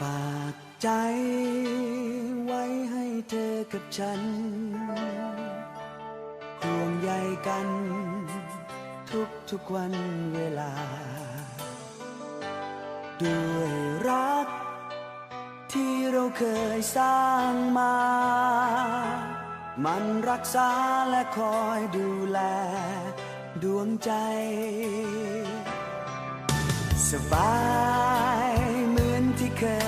ฝากใจไว้ให้เธอกับฉัน ห่วงใยกัน ทุกทุกวันเวลา ด้วยรัก ที่เราเคยสร้างมา มันรักษาและคอยดูแล ดวงใจ สบายเหมือนที่เคย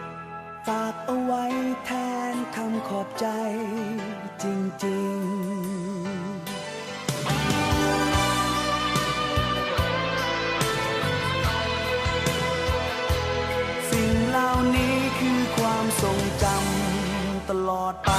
ากเอาไว้แทนคำขอบใจจริงๆสิ่งเหล่านี้คือความทรงจำตลอดไป